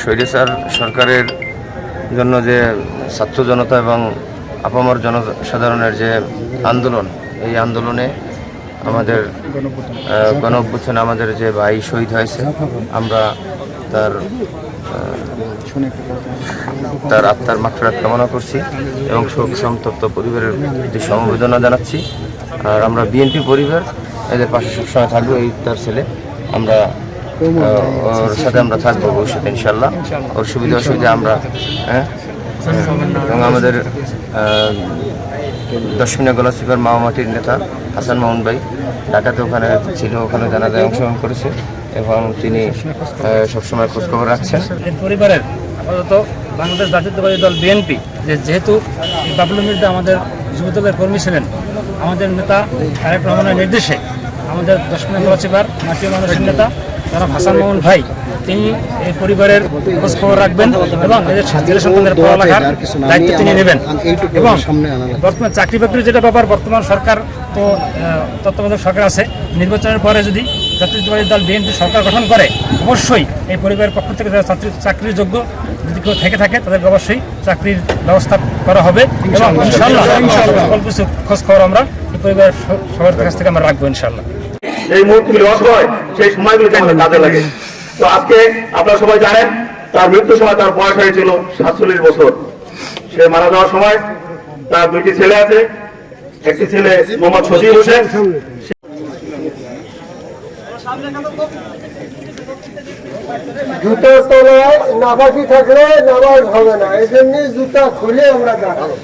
স্বৈরাচার সরকারের জন্য যে ছাত্র জনতা এবং আপামর জনসাধারণের যে আন্দোলন, এই আন্দোলনে আমাদের গণ আমাদের যে ভাই শহীদ হয়েছে, আমরা তার তার আত্মার মাত্রা কামনা করছি এবং শোক সন্তপ্ত পরিবারের প্রতি সমবেদনা জানাচ্ছি। আর আমরা বিএনপি পরিবার, এদের পাশে সবসময় থাকব, এই তার ছেলে। আমরা ওর সাথে আমরা থাকব ভবিষ্যতে ইনশাল্লাহ ওর সুবিধা অসুবিধা আমরা হ্যাঁ? এবং আমাদের দশমিনা গলাচিপার মামাটির নেতা হাসান মোহন ভাই, ঢাকাতে ওখানে ছিল, ওখানে জানাজায় অংশগ্রহণ করেছে এবং তিনি সবসময় খোঁজখবর রাখছেন। পরিবারের আপাতত বাংলাদেশ জাতীয়তাবাদী দল বিএনপি, যে যেহেতু বাবলু মির্জা আমাদের যুবদলের কর্মী ছিলেন, আমাদের নেতা তারেক রহমানের নির্দেশে আমাদের দশমিনা গলাচিপার মাটি মানুষের নেতা তারা হাসান মোহন ভাই তিনি এই পরিবারের খোঁজ খবর রাখবেন এবং এদের ছেলে সন্তানদের পড়ালেখার দায়িত্ব তিনি নেবেন। এবং বর্তমান চাকরি বাকরির যেটা ব্যাপার বর্তমান সরকার তো তত্ত্বাবধায়ক সরকার আছে। নির্বাচনের পরে যদি জাতীয়তাবাদী দল বিএনপি সরকার গঠন করে অবশ্যই এই পরিবারের পক্ষ থেকে যারা চাকরি চাকরির যোগ্য যদি কেউ থেকে থাকে তাদেরকে অবশ্যই চাকরির ব্যবস্থা করা হবে। এবং ইনশাল্লাহ অল্প কিছু খোঁজ খবর আমরা এই পরিবারের সবার কাছ থেকে আমরা রাখব ইনশাল্লাহ এই মুহূর্তগুলি অসহায় সেই সময়গুলো কেমন কাজে লাগে। তো আজকে আপনারা সবাই জানেন, তার মৃত্যুর সময় তার বয়স হয়েছিল সাতচল্লিশ বছর। সে মারা যাওয়ার সময় তার দুইটি ছেলে আছে। একটি ছেলে মোহাম্মদ সজিব হোসেন জুতোর তলায় নামাজি থাকলে নামাজ হবে না। এই জন্য জুতা খুলে আমরা দেখাবো